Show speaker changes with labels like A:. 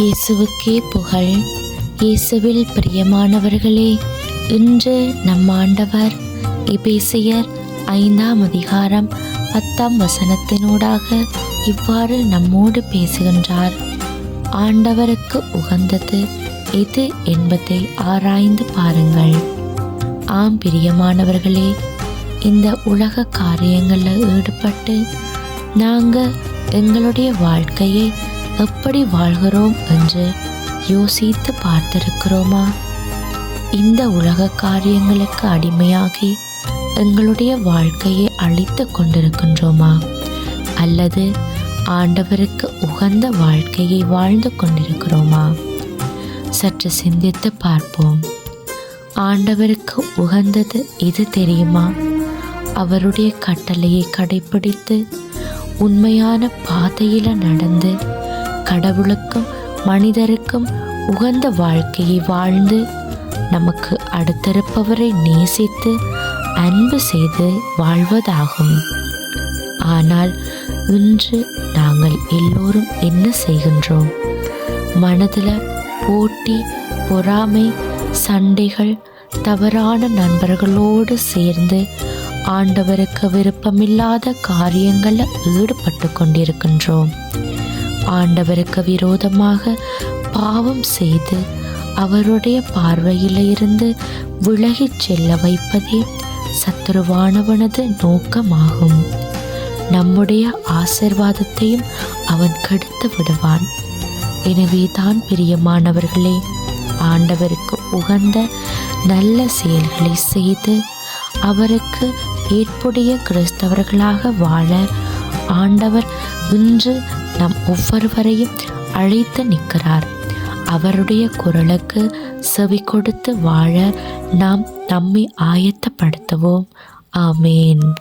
A: இயேசுவுக்கே புகழ். இயேசுவில் பிரியமானவர்களே இன்று நம் ஆண்டவர் இபேசியர் ஐந்தாம் அதிகாரம் பத்தாம் வசனத்தினூடாக இவ்வாறு நம்மோடு பேசுகின்றார். ஆண்டவருக்கு உகந்தது எது என்பதை ஆராய்ந்து பாருங்கள். ஆம் பிரியமானவர்களே இந்த உலக காரியங்களில் ஈடுபட்டு நாங்கள் எங்களுடைய வாழ்க்கையை எப்படி வாழ்கிறோம் என்று யோசித்து பார்த்திருக்கிறோமா? இந்த உலக காரியங்களுக்கு அடிமையாகி எங்களுடைய வாழ்க்கையை அழித்து கொண்டிருக்கின்றோமா? அல்லது ஆண்டவருக்கு உகந்த வாழ்க்கையை வாழ்ந்து கொண்டிருக்கிறோமா? சற்று சிந்தித்து பார்ப்போம். ஆண்டவருக்கு உகந்தது இது தெரியுமா? அவருடைய கட்டளையை கடைபிடித்து உண்மையான பாதையில் நடந்து கடவுளுக்கும் மனிதருக்கும் உகந்த வாழ்க்கையை வாழ்ந்து நமக்கு அடுத்திருப்பவரை நேசித்து அன்பு செய்து வாழ்வதாகும். ஆனால் இன்று நாங்கள் எல்லோரும் என்ன செய்கின்றோம்? மனதில் போட்டி பொறாமை சண்டைகள் தவறான நண்பர்களோடு சேர்ந்து ஆண்டவருக்கு விருப்பமில்லாத காரியங்களில் ஈடுபட்டு கொண்டிருக்கின்றோம். ஆண்டவருக்கு விரோதமாக பாவம் செய்து அவருடைய பார்வையில் இருந்து விலகிச் செல்ல வைப்பதே சத்துருவானவனது நோக்கமாகும். நம்முடைய ஆசிர்வாதத்தையும் அவன் கெடுத்து விடுவான். எனவே தான் பிரியமானவர்களே ஆண்டவருக்கு உகந்த நல்ல செயல்களை செய்து அவருக்கு ஏற்புடைய கிறிஸ்தவர்களாக வாழ ஆண்டவர் இன்று நம் ஒவ்வொருவரையும் அழைத்து நிற்கிறார். அவருடைய குரலுக்கு செவி கொடுத்து வாழ நாம் நம்மை ஆயத்தப்படுத்துவோம். ஆமேன்.